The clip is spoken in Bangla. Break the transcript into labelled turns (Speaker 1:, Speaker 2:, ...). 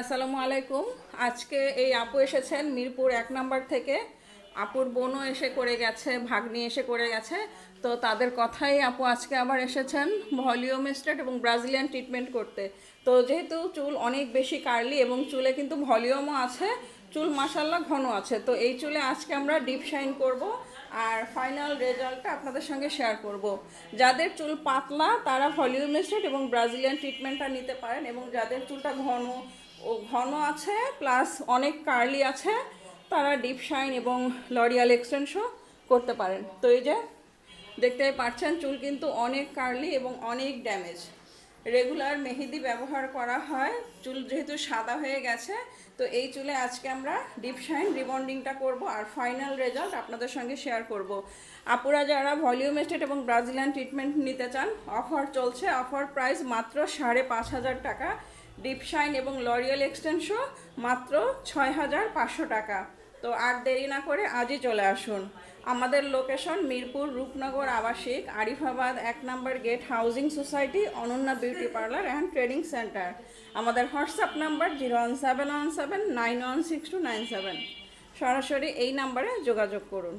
Speaker 1: আসসালামু আলাইকুম। আজকে এই আপু এসেছেন মিরপুর এক নাম্বার থেকে। আপুর বোনও এসে করে গেছে, ভাগ্নি এসে করে গেছে। তো তাদের কথাই আপু আজকে আবার এসেছেন ভলিউম স্টেট এবং ব্রাজিলিয়ান ট্রিটমেন্ট করতে। তো যেহেতু চুল অনেক বেশি কার্লি এবং চুলে কিন্তু ভলিউমও আছে, চুল মাসাল্লাহ ঘন আছে। তো এই চুলে আজকে আমরা ডিপ শাইন করব আর ফাইনাল রেজাল্টটা আপনাদের সঙ্গে শেয়ার করব। যাদের চুল পাতলা, তারা ভলিউম স্টেট এবং ব্রাজিলিয়ান ট্রিটমেন্টটা নিতে পারেন এবং যাদের চুলটা ঘন ও ঘন আছে প্লাস অনেক কার্লি আছে, তারা ডিপ শাইন এবং লরিয়াল এক্সটেনশও করতে পারেন। তো এই যে, দেখতে পাচ্ছেন, চুল কিন্তু অনেক কার্লি এবং অনেক ড্যামেজ রেগুলার মেহেদি ব্যবহার করা হয়, চুল যেহেতু সাদা হয়ে গেছে, তো এই চুলে আজকে আমরা ডিপ শাইন রিবন্ডিংটা করব আর ফাইনাল রেজাল্ট আপনাদের সঙ্গে শেয়ার করব। আপুরা যারা ভলিউম এস্টেট এবং ব্রাজিলিয়ান ট্রিটমেন্ট নিতে চান অফার চলছে। অফার প্রাইস মাত্র সাড়ে পাঁচ হাজার টাকা। ডিপ শাইন এবং লরিয়াল এক্সটেনশো মাত্র ছয় হাজার পাঁচশো টাকা। তো আর দেরি না করে আজই চলে আসুন। আমাদের লোকেশন মিরপুর রূপনগর আবাসিক, আরিফাবাদ এক নম্বর gate housing society Ananya beauty parlour and training centre আমাদের WhatsApp number zero one seven one seven nine one six two nine seven. সরাসরি এই নাম্বারে যোগাযোগ করুন।